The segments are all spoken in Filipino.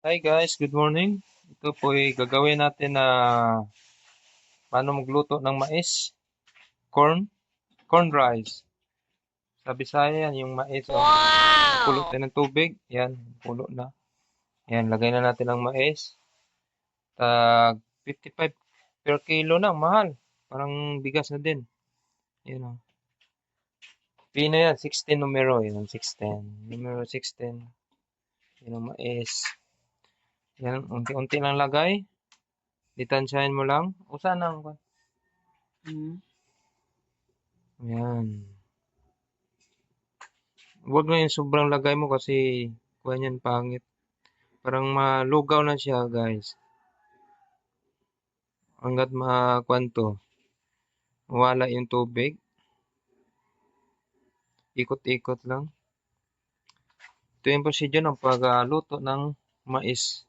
Hi guys, good morning. Ito po ay gagawin natin na paano magluto ng mais, corn, corn rice. Sa Bisaya yan, yung mais. Oh. Pulo tayo ng tubig. Yan, pulo na. Yan, lagay na natin ang mais. Tag 55 per kilo na, mahal. Parang bigas na din. Yan oh. Pina yan, 16 numero. Yan, 16. Numero 16. Yan ang mais. Yan, unti-unti lang lagay. Ditansyahin mo lang. O sana ang Mm. Yan. Huwag na yung sobrang lagay mo kasi kuha niyan pangit. Parang malugaw na siya, guys. Hanggat makwanto. Wala yung tubig. Ikot-ikot lang. Ito yung procedure ng pagluto ng mais.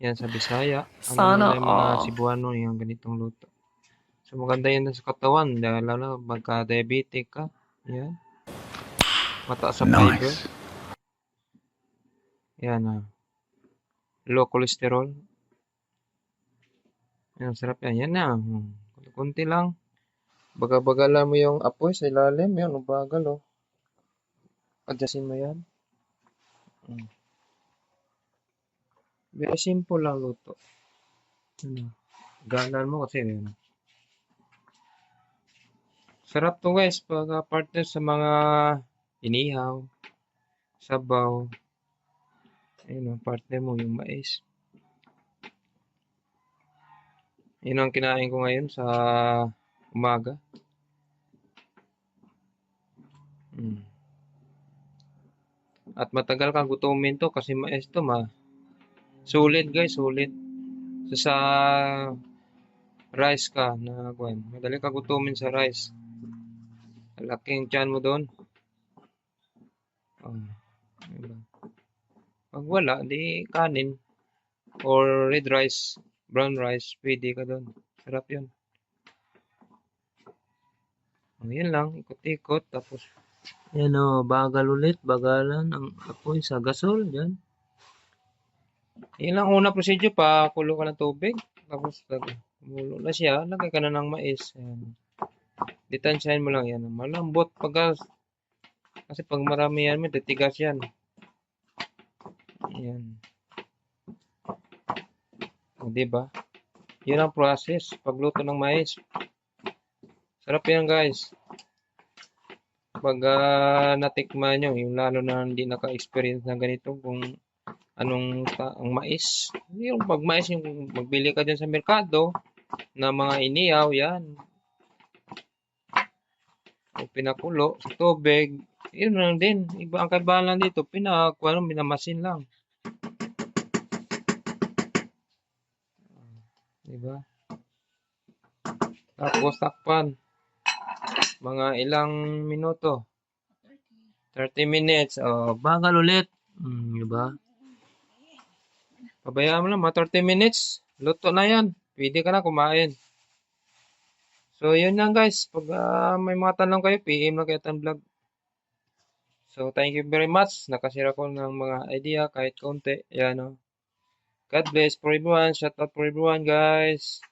Yan sa Bisaya. Ano Sana yung mga. Cebuano yung ganitong luto. So maganda yan sa katawan dahil lalo pagka diabetic ka. Yan. Mataas sa fiber. Nice. Yan ah. Low cholesterol. Yan, sarap yan. Yan na. Kunti lang. Baga-bagalan mo yung apoy sa ilalim. Yan, ubagal oh. Adjustin mo yan. Hmm. Very simple lang luto. Ano? Galan mo kasi yan. Sarap to guys pag ah, partner sa mga inihaw, sabaw. Ayun ang partner mo yung mais. Yun ang kinain ko ngayon sa umaga. Mm. At matagal kang gutumin to kasi mais to ma. Sulit guys, sulit. So, sa rice ka na kuan, madali ka gutumin sa rice. Laking tiyan mo doon. Oh, diba? Pag wala, di kanin or red rice, brown rice, pwede ka doon. Sarap yun. Oh, yun lang, ikot-ikot. Tapos, yan o, bagal ulit, bagalan ang apoy sa gasol, yan. Yun lang una procedure, pakulo ka ng tubig. Tapos, kumulo na siya, lagay ka na ng mais. Ayan. Ditansyahin mo lang yan. Malambot pag kasi pag marami yan, may titigas yan. Ayan. O, diba? Yun ang process. Pagluto ng mais. Sarap yan, guys. Pag ah, natikman nyo, yung lalo na hindi naka-experience na ganito, kung anong ta- ang mais. Yung pag mais, yung magbili ka dyan sa merkado, na mga iniyaw, yan. O pinakulo sa tubig, yun lang din. Iba ang kaibahan lang dito, pinakuha lang, binamasin lang. Diba? Tapos takpan. Mga ilang minuto. 30 minutes. O, bagal ulit. Hmm, diba? Pabayaan mo lang, mga 30 minutes. Luto na yan. Pwede ka na kumain. So, yun lang guys. Pag ah, may mga tanong kayo, PM lang kayo tan vlog. So, thank you very much. Nakasira ko ng mga idea kahit konti. Yan o. God bless for everyone. Shout out for everyone guys.